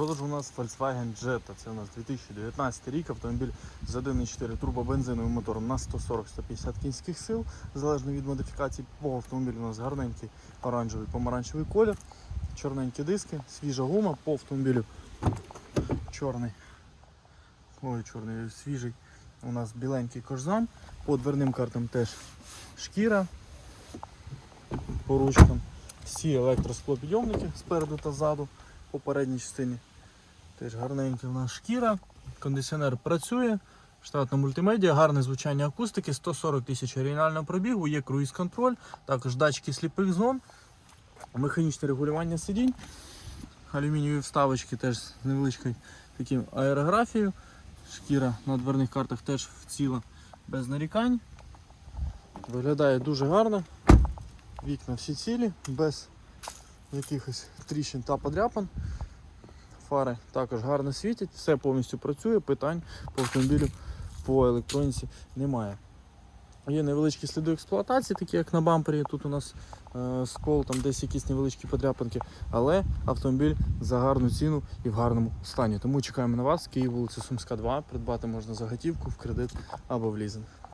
продажу у нас Volkswagen Jetta. Це у нас 2019 рік. Автомобіль з 1,4 турбобензиновим мотором на 140-150 кінських сил, залежно від модифікації. По автомобілю у нас гарненький оранжевий помаранчевий колір, чорненькі диски, свіжа гума по автомобілю. Чорний. Ой, чорний, свіжий. У нас біленький кожзам. По дверним картам теж шкіра. По ручкам. Всі електросклопідйомники спереду та ззаду по передній частині. Теж гарненька в нас шкіра. Кондиціонер працює. Штатна мультимедіа, гарне звучання акустики, 140 тисяч оригінального пробігу, є круїз-контроль, також датчики сліпих зон, механічне регулювання сидінь, алюмінієві вставочки теж з невеличкою таким аерографією. Шкіра на дверних картах теж вціла без нарікань. Виглядає дуже гарно. Вікна всі цілі, без якихось тріщин та подряпин. Фари також гарно світять, все повністю працює, питань по автомобілю по електроніці немає. Є невеличкі сліди експлуатації, такі як на бампері. Тут у нас е, скол, там десь якісь невеличкі подряпинки, але автомобіль за гарну ціну і в гарному стані. Тому чекаємо на вас. Київ, вулиця Сумська, 2. Придбати можна за готівку, в кредит або в лізинг.